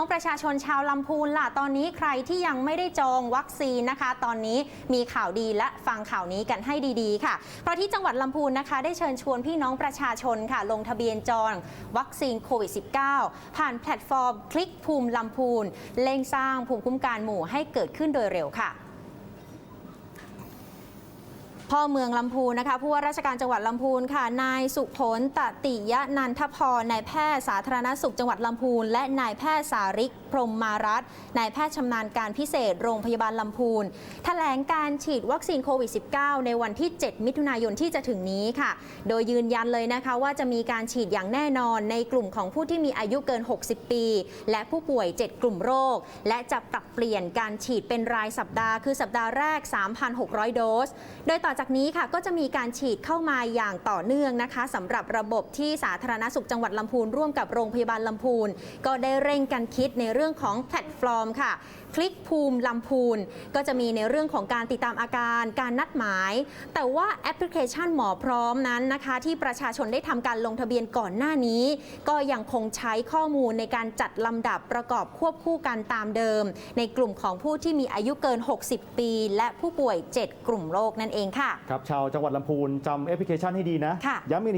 องประชาชนชาวลำพูนล่ะ ตอนนี้ใครที่ยังไม่ได้จองวัคซีนนะคะ ตอนนี้มีข่าวดีและฟังข่าวนี้กันให้ดีๆ ค่ะ เพราะที่จังหวัดลำพูนนะคะ ได้เชิญชวนพี่น้องประชาชนค่ะ ลงทะเบียนจองวัคซีนโควิด -19 ผ่านแพลตฟอร์ม คลิกภูมิลำพูนเร่งสร้างภูมิคุ้มกันหมู่ให้เกิดขึ้นโดยเร็วค่ะ พ่อเมืองลำพูนนะคะผู้ว่าราชการจังหวัดลำพูนค่ะ นายสุผลตติยะนันทพรนายแพทย์สาธารณสุขจังหวัดลำพูนและนายแพทย์สาริกพรหมมารัตนนายแพทย์ชำนาญการพิเศษโรงพยาบาลลำพูนแถลงการฉีดวัคซีนโควิด -19 ในวันที่ 7 มิถุนายนที่จะถึงนี้ค่ะ โดยยืนยันเลยนะคะว่าจะมีการฉีดอย่างแน่นอนในกลุ่มของผู้ที่มีอายุเกิน 60 ปี และผู้ป่วย 7 กลุ่มโรค และจะปรับเปลี่ยนการฉีดเป็นรายสัปดาห์ คือสัปดาห์แรก 3,600 โดส โดยต่อจากนี้ค่ะก็จะมีการฉีดเข้ามาอย่างต่อเนื่องนะคะสำหรับระบบที่สาธารณสุขจังหวัดลำพูนร่วมกับโรงพยาบาลลำพูน ก็ได้เร่งกันคิดในเรื่องของแพลตฟอร์มค่ะ คลิกภูมิลำพูน ก็จะมีในเรื่องของการติดตามอาการการนัดหมาย แต่ว่าแอปพลิเคชันหมอพร้อมนั้นนะคะ ที่ประชาชนได้ทำการลงทะเบียนก่อนหน้านี้ ก็ยังคงใช้ข้อมูลในการจัดลำดับประกอบควบคู่กันตามเดิม ในกลุ่มของผู้ที่มีอายุเกิน 60 ปี และผู้ป่วย 7 กลุ่มโรคนั่นเองค่ะ ครับชาวจังหวัดลำพูนจำแอปพลิเคชันให้ดีนะ ค่ะ ย้ำอีก